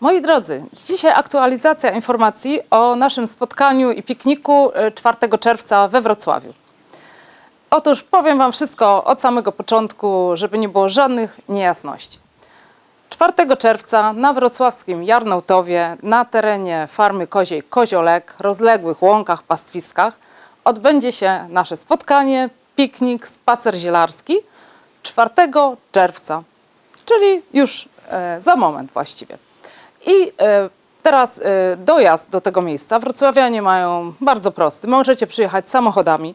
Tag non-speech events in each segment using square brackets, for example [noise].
Moi drodzy, dzisiaj aktualizacja informacji o naszym spotkaniu i pikniku e, 4 czerwca we Wrocławiu. Otóż powiem Wam wszystko od samego początku, żeby nie było żadnych niejasności. 4 czerwca na wrocławskim Jarnautowie, na terenie farmy koziej Koziolek, rozległych łąkach, pastwiskach, odbędzie się nasze spotkanie, piknik, spacer zielarski 4 czerwca, czyli już e, za moment właściwie. I e, teraz e, dojazd do tego miejsca wrocławianie mają bardzo prosty. Możecie przyjechać samochodami,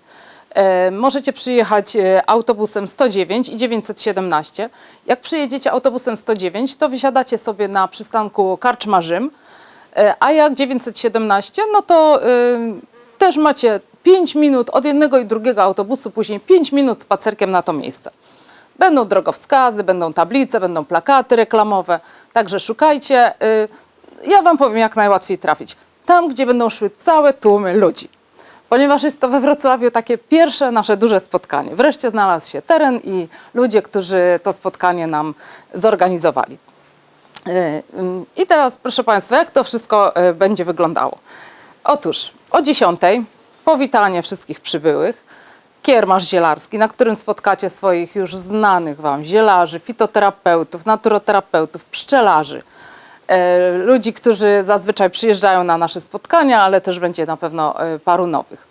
e, możecie przyjechać autobusem 109 i 917. Jak przyjedziecie autobusem 109, to wysiadacie sobie na przystanku Karczma Rzym, a jak 917, no to też macie 5 minut od jednego i drugiego autobusu, później 5 minut spacerkiem na to miejsce. Będą drogowskazy, będą tablice, będą plakaty reklamowe, także szukajcie. Y, Ja Wam powiem, jak najłatwiej trafić. Tam, gdzie będą szły całe tłumy ludzi. Ponieważ jest to we Wrocławiu takie pierwsze nasze duże spotkanie. Wreszcie znalazł się teren i ludzie, którzy to spotkanie nam zorganizowali. Y, y, I teraz, proszę Państwa, jak to wszystko będzie wyglądało? Otóż o 10 powitanie wszystkich przybyłych, kiermasz zielarski, na którym spotkacie swoich już znanych Wam zielarzy, fitoterapeutów, naturoterapeutów, pszczelarzy, e, ludzi, którzy zazwyczaj przyjeżdżają na nasze spotkania, ale też będzie na pewno e, paru nowych.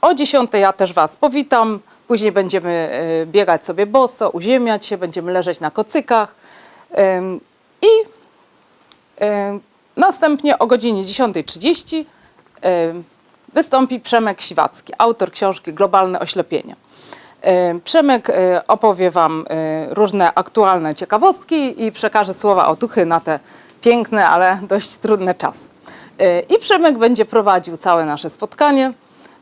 O 10 ja też Was powitam, później będziemy e, biegać sobie boso, uziemiać się, będziemy leżeć na kocykach. I następnie o godzinie 10.30 em, wystąpi Przemek Siwacki, autor książki Globalne oślepienie. E, Przemek e, opowie Wam e, różne aktualne ciekawostki i przekaże słowa otuchy na te piękne, ale dość trudne czasy. I Przemek będzie prowadził całe nasze spotkanie,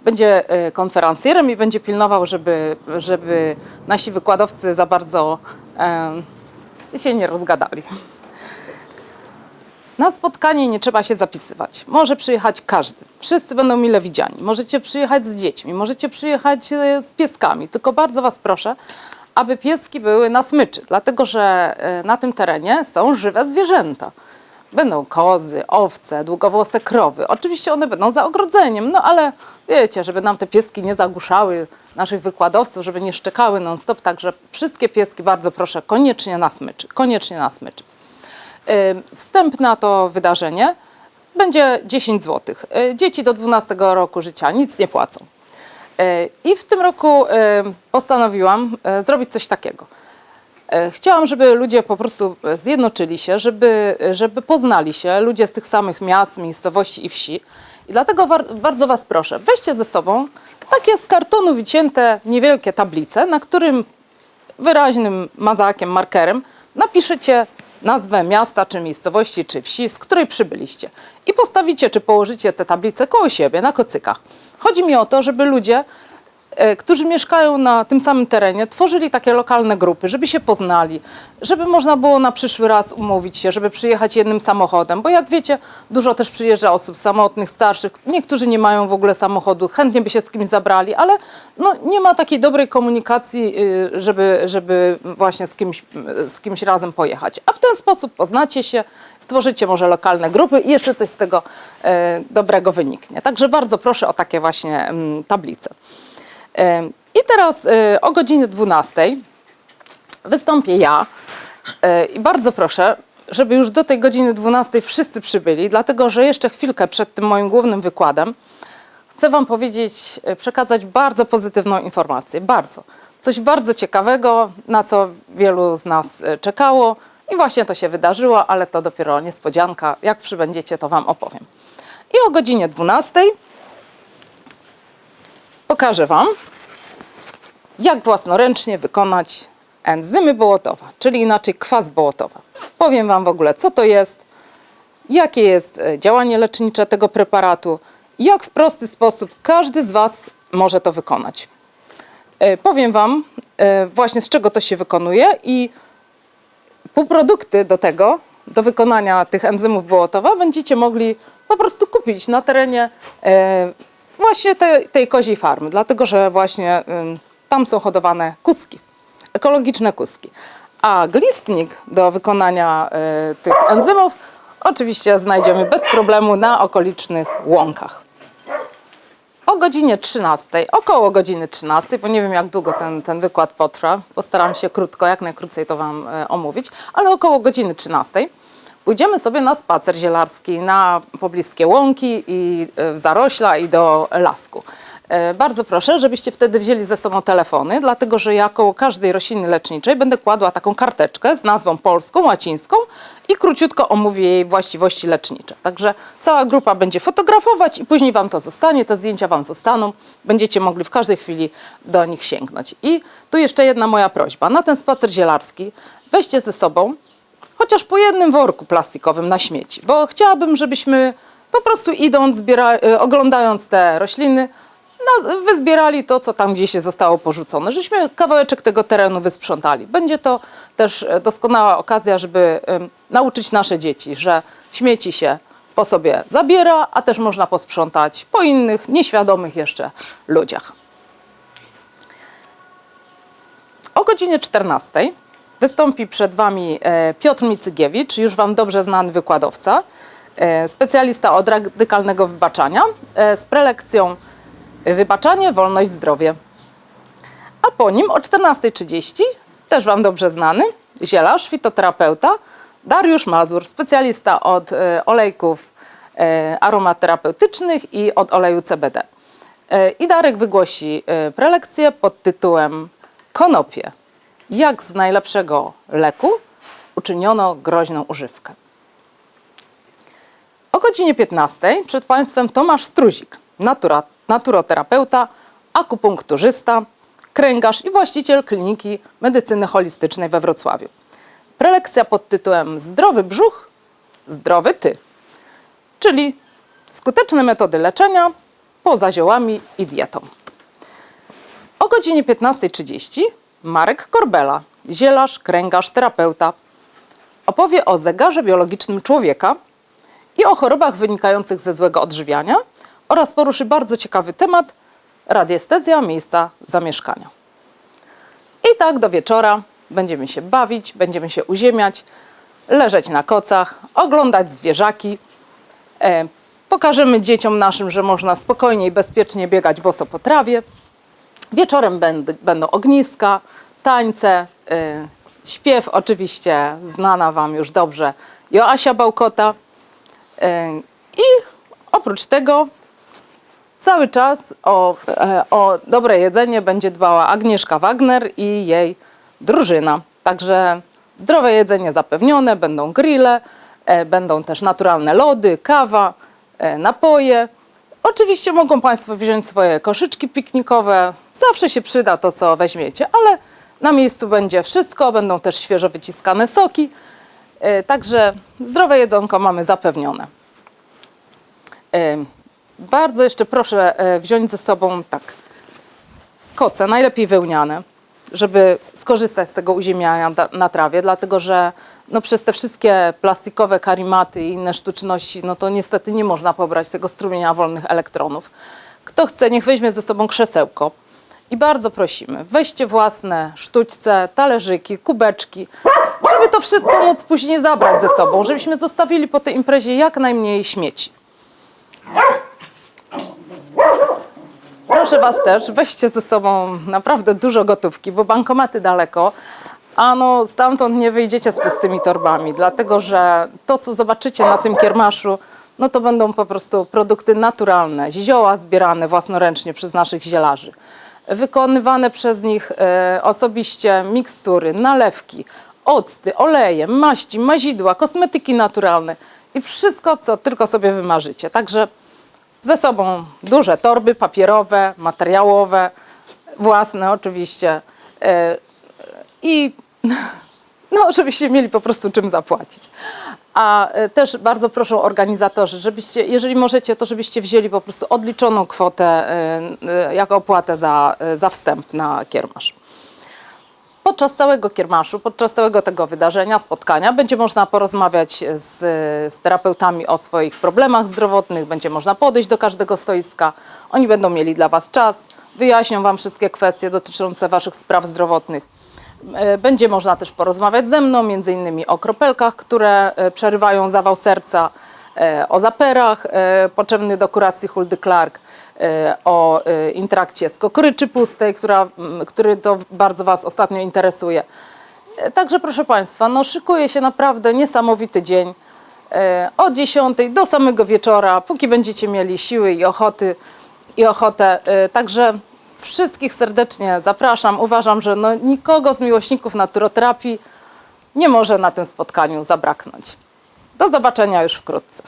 będzie konferencjerem i będzie pilnował, żeby, żeby nasi wykładowcy za bardzo się nie rozgadali. Na spotkanie nie trzeba się zapisywać. Może przyjechać każdy. Wszyscy będą mile widziani. Możecie przyjechać z dziećmi, możecie przyjechać e, z pieskami. Tylko bardzo Was proszę, aby pieski były na smyczy, dlatego że e, na tym terenie są żywe zwierzęta. Będą kozy, owce, długowłose krowy. Oczywiście one będą za ogrodzeniem, no ale wiecie, żeby nam te pieski nie zagłuszały naszych wykładowców, żeby nie szczekały non-stop. Także wszystkie pieski bardzo proszę koniecznie na smyczy, koniecznie na smyczy. Y, Wstęp na to wydarzenie będzie 10 zł. Dzieci do 12 roku życia nic nie płacą. Y, I w tym roku y, postanowiłam y, zrobić coś takiego. Y, Chciałam, żeby ludzie po prostu zjednoczyli się, żeby, żeby poznali się, ludzie z tych samych miast, miejscowości i wsi. I dlatego bardzo Was proszę, weźcie ze sobą takie z kartonu wycięte niewielkie tablice, na którym wyraźnym mazakiem, markerem napiszecie nazwę miasta, czy miejscowości, czy wsi, z której przybyliście. I postawicie, czy położycie te tablice koło siebie, na kocykach. Chodzi mi o to, żeby ludzie, którzy mieszkają na tym samym terenie, tworzyli takie lokalne grupy, żeby się poznali, żeby można było na przyszły raz umówić się, żeby przyjechać jednym samochodem, bo jak wiecie, dużo też przyjeżdża osób samotnych, starszych, niektórzy nie mają w ogóle samochodu, chętnie by się z kimś zabrali, ale no, nie ma takiej dobrej komunikacji, y, żeby, żeby właśnie z kimś, z kimś razem pojechać. A w ten sposób poznacie się, stworzycie może lokalne grupy i jeszcze coś z tego e, dobrego wyniknie. Także bardzo proszę o takie właśnie mm, tablice. I teraz e, o godzinie 12 wystąpię ja e, i bardzo proszę, żeby już do tej godziny 12 wszyscy przybyli, dlatego że jeszcze chwilkę przed tym moim głównym wykładem chcę Wam powiedzieć, e, przekazać bardzo pozytywną informację. Bardzo. Coś bardzo ciekawego, na co wielu z nas czekało i właśnie to się wydarzyło, ale to dopiero niespodzianka. Jak przybędziecie, to Wam opowiem. I o godzinie 12 pokażę Wam, jak własnoręcznie wykonać enzymy bołotowa, czyli inaczej kwas bołotowa. Powiem Wam w ogóle, co to jest, jakie jest e, działanie lecznicze tego preparatu, jak w prosty sposób każdy z Was może to wykonać. E, Powiem Wam e, właśnie z czego to się wykonuje i półprodukty do tego, do wykonania tych enzymów bołotowa będziecie mogli po prostu kupić na terenie właśnie tej, tej koziej farmy, dlatego że właśnie tam są hodowane kuski, ekologiczne kuski. A glistnik do wykonania e, tych enzymów oczywiście znajdziemy bez problemu na okolicznych łąkach. O godzinie 13, około godziny 13, bo nie wiem jak długo ten, ten wykład potrwa, postaram się krótko, jak najkrócej to Wam e, omówić, ale około godziny 13 pójdziemy sobie na spacer zielarski na pobliskie łąki i e, w zarośla i do lasku. E, Bardzo proszę, żebyście wtedy wzięli ze sobą telefony, dlatego że ja koło każdej rośliny leczniczej będę kładła taką karteczkę z nazwą polską, łacińską i króciutko omówię jej właściwości lecznicze. Także cała grupa będzie fotografować i później Wam to zostanie, te zdjęcia Wam zostaną. Będziecie mogli w każdej chwili do nich sięgnąć. I tu jeszcze jedna moja prośba. Na ten spacer zielarski weźcie ze sobą chociaż po jednym worku plastikowym na śmieci, bo chciałabym, żebyśmy po prostu idąc, y, oglądając te rośliny, no, wyzbierali to, co tam gdzieś zostało porzucone, żeśmy kawałeczek tego terenu wysprzątali. Będzie to też e, doskonała okazja, żeby em, nauczyć nasze dzieci, że śmieci się po sobie zabiera, a też można posprzątać po innych, nieświadomych jeszcze ludziach. O godzinie 14 wystąpi przed Wami e, Piotr Micygiewicz, już Wam dobrze znany wykładowca, e, specjalista od radykalnego wybaczania z prelekcją Wybaczanie, wolność, zdrowie. A po nim o 14.30 też Wam dobrze znany zielarz, fitoterapeuta Dariusz Mazur, specjalista od e, olejków e, aromaterapeutycznych i od oleju CBD. E, I Darek wygłosi prelekcję pod tytułem Konopie. Jak z najlepszego leku uczyniono groźną używkę. O godzinie 15 przed Państwem Tomasz Struzik, natura, naturoterapeuta, akupunkturzysta, kręgarz i właściciel kliniki medycyny holistycznej we Wrocławiu. Prelekcja pod tytułem Zdrowy brzuch, zdrowy ty, czyli skuteczne metody leczenia poza ziołami i dietą. O godzinie 15.30 Marek Korbela, zielarz, kręgarz, terapeuta, opowie o zegarze biologicznym człowieka i o chorobach wynikających ze złego odżywiania oraz poruszy bardzo ciekawy temat radiestezja miejsca zamieszkania. I tak do wieczora będziemy się bawić, będziemy się uziemiać, leżeć na kocach, oglądać zwierzaki. E, pokażemy dzieciom naszym, że można spokojnie i bezpiecznie biegać boso po trawie. Wieczorem będ, będą ogniska, tańce, y, śpiew oczywiście znana Wam już dobrze Joasia Bałkota. Y, I oprócz tego cały czas o, e, o dobre jedzenie będzie dbała Agnieszka Wagner i jej drużyna. Także zdrowe jedzenie zapewnione, będą grille, e, będą też naturalne lody, kawa, e, napoje. Oczywiście mogą Państwo wziąć swoje koszyczki piknikowe. Zawsze się przyda to, co weźmiecie, ale na miejscu będzie wszystko. Będą też świeżo wyciskane soki. Także zdrowe jedzonko mamy zapewnione. Bardzo jeszcze proszę e, wziąć ze sobą tak koce, najlepiej wełniane, żeby skorzystać z tego uziemiania na trawie, dlatego że no, przez te wszystkie plastikowe karimaty i inne sztuczności, no to niestety nie można pobrać tego strumienia wolnych elektronów. Kto chce, niech weźmie ze sobą krzesełko. I bardzo prosimy, weźcie własne sztućce, talerzyki, kubeczki, żeby to wszystko móc później zabrać ze sobą, żebyśmy zostawili po tej imprezie jak najmniej śmieci. Proszę Was też, weźcie ze sobą naprawdę dużo gotówki, bo bankomaty daleko, a no stamtąd nie wyjdziecie z pustymi torbami, dlatego że to, co zobaczycie na tym kiermaszu, no to będą po prostu produkty naturalne, zioła zbierane własnoręcznie przez naszych zielarzy, wykonywane przez nich e, osobiście mikstury, nalewki, octy, oleje, maści, mazidła, kosmetyki naturalne i wszystko, co tylko sobie wymarzycie. Także ze sobą duże torby papierowe, materiałowe, własne oczywiście e, i [laughs] no, żebyście mieli po prostu czym zapłacić. A e, też bardzo proszę organizatorzy, żebyście, jeżeli możecie, to żebyście wzięli po prostu odliczoną kwotę e, jako opłatę za, za wstęp na kiermasz. Podczas całego kiermaszu, podczas całego tego wydarzenia, spotkania, będzie można porozmawiać z, z terapeutami o swoich problemach zdrowotnych, będzie można podejść do każdego stoiska. Oni będą mieli dla Was czas, wyjaśnią Wam wszystkie kwestie dotyczące Waszych spraw zdrowotnych. E, Będzie można też porozmawiać ze mną, między innymi o kropelkach, które e, przerywają zawał serca, e, o zaperach potrzebnych do kuracji Huldy Clark, o e, intrakcie z kokoryczy pustej, która, który to bardzo Was ostatnio interesuje. E, Także proszę Państwa, no szykuje się naprawdę niesamowity dzień. E, Od 10 do samego wieczora, póki będziecie mieli siły i ochoty i ochotę. E, Także wszystkich serdecznie zapraszam. Uważam, że no nikogo z miłośników naturoterapii nie może na tym spotkaniu zabraknąć. Do zobaczenia już wkrótce.